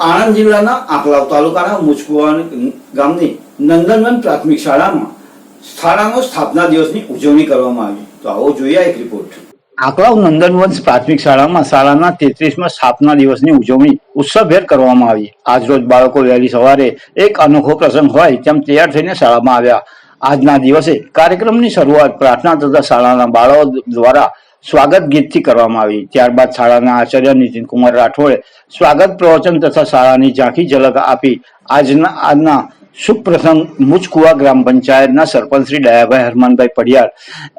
આણંદ જિલ્લાના આંકલાવ તાલુકાના મુચકુવા ગામની નંદનવન પ્રાથમિક શાળામાં શાળાનો સ્થાપના દિવસની ઉજવણી કરવામાં આવી. તો આવો જોઈએ એક રિપોર્ટ આંકલાવ નંદનવંશ પ્રાથમિક શાળામાં શાળાના તેત્રીસમાં સ્થાપના દિવસની ઉજવણી ઉત્સવભેર કરવામાં આવી. આજરોજ બાળકો વહેલી સવારે એક અનોખો પ્રસંગ હોય તેમ તૈયાર થઈને શાળામાં આવ્યા. આજના દિવસે કાર્યક્રમની શરૂઆત પ્રાર્થના તથા શાળાના બાળકો દ્વારા સ્વાગત ગીતથી કરવામાં આવી. ત્યારબાદ શાળાના આચાર્ય નીતિનકુમાર રાઠોડે સ્વાગત પ્રવચન તથા શાળાની ઝાંખી ઝલક આપી. આજના આજના શુભ પ્રસંગ ગ્રામ પંચાયતના સરપંચ શ્રી દયાભાઈ હરમાનભાઈ પડિયાર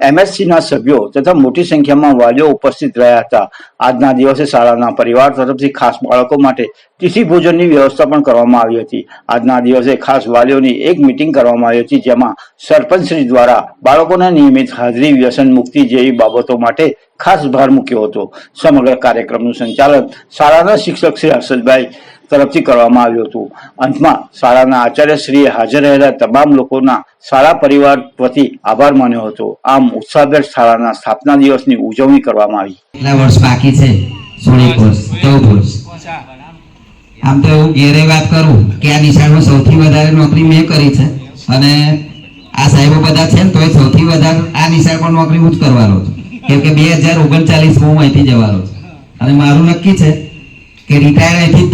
MSC ના સભ્યો તથા મોટી સંખ્યામાં વાલીઓ ઉપસ્થિત રહ્યા હતા. આજના દિવસે શાળાના પરિવાર તરફથી ખાસ બાળકો માટે તિથિ ભોજનની વ્યવસ્થા પણ કરવામાં આવી હતી. આજના દિવસે ખાસ વાલીઓની એક મિટિંગ કરવામાં આવી હતી, જેમાં સરપંચ શ્રી દ્વારા બાળકોના નિયમિત હાજરી, વ્યસન મુક્તિ જેવી બાબતો માટે ખાસ ભાર મૂક્યો હતો. સમગ્ર કાર્યક્રમનું સંચાલન શાળાના શિક્ષક શ્રી હર્ષદભાઈ તરફથી કરવામાં આવ્યું હતું. અંતમાં શાળાના આચાર્ય શ્રીએ હાજર રહેલા તમામ લોકોના શાળા પરિવાર વતી આભાર માન્યો હતો. આમ ઉત્સાહભેર શાળાના સ્થાપના દિવસની ઉજવણી કરવામાં આવી. કેટલા વર્ષ બાકી છે? આમ તો હું ઘેરે વાત કરું કે આ નિશાળમાં સૌથી વધારે નોકરી મેં કરી છે. અને આ સાહેબો બધા છે ને એ સૌથી વધારે આ નિશાળ પણ નોકરી હું જ કરવાનો છું. કેમ કે બે હજાર ઓગણચાલીસમાં હું અહીંથી જવાનો છું. અને મારું નક્કી છે કે રિટાયર અહીંથી